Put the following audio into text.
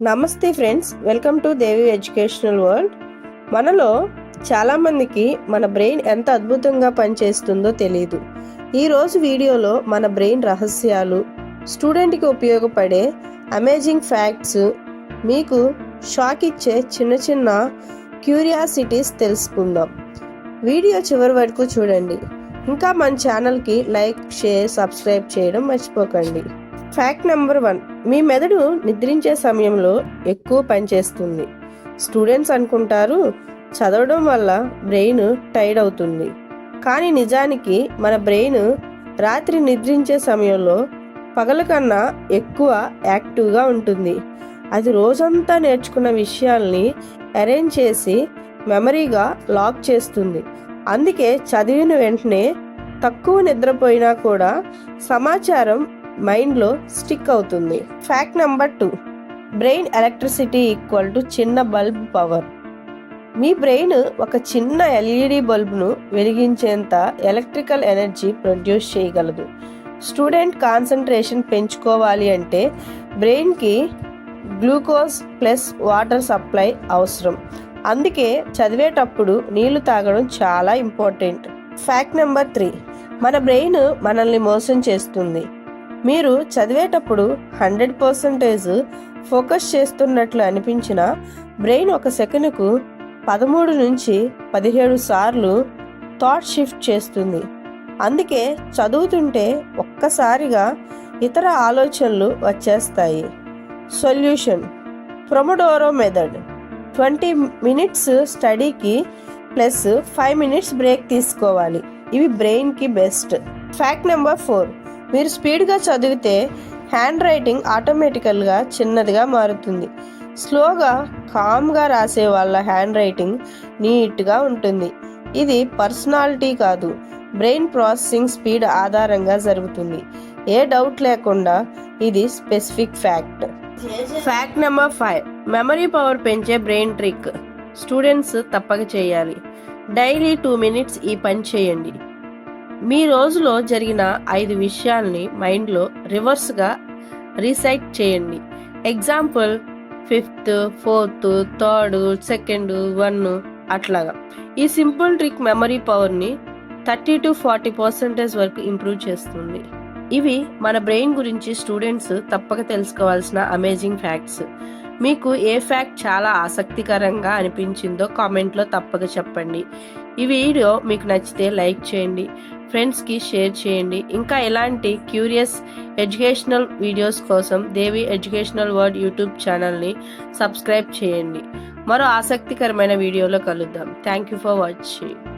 నమస్తే friends welcome to Devi educational world. మనలో చాలామందికి మన బ్రెయిన్ ఎంత అద్భుతంగా పనిచేస్తుందో తెలియదు ఈరోజు వీడియోలో మన బ్రెయిన్ రహస్యాలు స్టూడెంట్కి ఉపయోగపడే అమేజింగ్ ఫ్యాక్ట్స్ మీకు షాక్ ఇచ్చే చిన్న చిన్న క్యూరియాసిటీస్ తెలుసుకుందాం. వీడియో చివరి వరకు చూడండి. ఇంకా మన ఛానల్కి లైక్ షేర్ సబ్స్క్రైబ్ చేయడం మర్చిపోకండి. ఫ్యాక్ట్ నెంబర్ వన్ మీ మెదడు నిద్రించే సమయంలో ఎక్కువ పనిచేస్తుంది స్టూడెంట్స్ అనుకుంటారు చదవడం వల్ల బ్రెయిన్ టైర్డ్ అవుతుంది. కానీ నిజానికి మన బ్రెయిన్ రాత్రి నిద్రించే సమయంలో పగల కన్నా ఎక్కువ యాక్టివ్గా ఉంటుంది. అది రోజంతా నేర్చుకున్న విషయాల్ని అరేంజ్ చేసి మెమరీగా లాక్ చేస్తుంది. అందుకే చదివిన వెంటనే తక్కువ నిద్రపోయినా కూడా సమాచారం మైండ్లో స్టిక్ అవుతుంది. Fact number two. Brain electricity equal to చిన్న బల్బ్ పవర్. మీ బ్రెయిన్ ఒక చిన్న ఎల్ఈడి బల్బ్ను వెలిగించేంత ఎలక్ట్రికల్ ఎనర్జీ ప్రొడ్యూస్ చేయగలదు. స్టూడెంట్ కాన్సన్ట్రేషన్ పెంచుకోవాలి అంటే బ్రెయిన్కి గ్లూకోజ్ ప్లస్ వాటర్ సప్లై అవసరం. అందుకే చదివేటప్పుడు నీళ్ళు తాగడం చాలా ఇంపార్టెంట్. Fact number three. మన బ్రెయిన్ మనల్ని మోసం చేస్తుంది. మీరు చదివేటప్పుడు హండ్రెడ్ పర్సంటేజ్ ఫోకస్ చేస్తున్నట్లు అనిపించిన బ్రెయిన్ ఒక సెకనుకు పదమూడు నుంచి పదిహేడు సార్లు థాట్ షిఫ్ట్ చేస్తుంది. అందుకే చదువుతుంటే ఒక్కసారిగా ఇతర ఆలోచనలు వచ్చేస్తాయి. Solution. Pomodoro method. Twenty minutes స్టడీకి plus five minutes break తీసుకోవాలి. ఇవి బ్రెయిన్కి బెస్ట్. Fact number four. మీరు స్పీడ్గా చదివితే హ్యాండ్ రైటింగ్ ఆటోమేటికల్గా చిన్నదిగా మారుతుంది. స్లోగా కామ్గా రాసే వాళ్ళ హ్యాండ్ రైటింగ్ నీట్గా ఉంటుంది. ఇది పర్సనాలిటీ కాదు బ్రెయిన్ ప్రాసెసింగ్ స్పీడ్ ఆధారంగా జరుగుతుంది. ఏ డౌట్ లేకుండా ఇది specific fact. Fact number five memory power పెంచే బ్రెయిన్ ట్రిక్. స్టూడెంట్స్ తప్పక చేయాలి. డైలీ టూ మినిట్స్ ఈ పని చేయండి. మీ రోజులో జరిగిన ఐదు విషయాల్ని మైండ్లో రివర్స్గా రీసైట్ చేయండి. Example fifth fourth third second one అట్లాగా. ఈ సింపుల్ ట్రిక్ మెమరీ పవర్ని థర్టీ టు ఫార్టీ పర్సెంటేజ్ వరకు ఇంప్రూవ్ చేస్తుంది. ఇవి మన బ్రెయిన్ గురించి స్టూడెంట్స్ తప్పక తెలుసుకోవాల్సిన అమేజింగ్ ఫ్యాక్ట్స్. మీకు ఏ ఫ్యాక్ట్ చాలా ఆసక్తికరంగా అనిపించిందో కామెంట్లో తప్పక చెప్పండి. ఈ వీడియో మీకు నచ్చితే లైక్ చేయండి. ఫ్రెండ్స్కి షేర్ చేయండి. ఇంకా ఎలాంటి క్యూరియస్ ఎడ్యుకేషనల్ వీడియోస్ కోసం దేవి ఎడ్యుకేషనల్ వర్డ్ యూట్యూబ్ ఛానల్ని సబ్స్క్రైబ్ చేయండి. మరో ఆసక్తికరమైన వీడియోలో కలుద్దాం. Thank you for watching.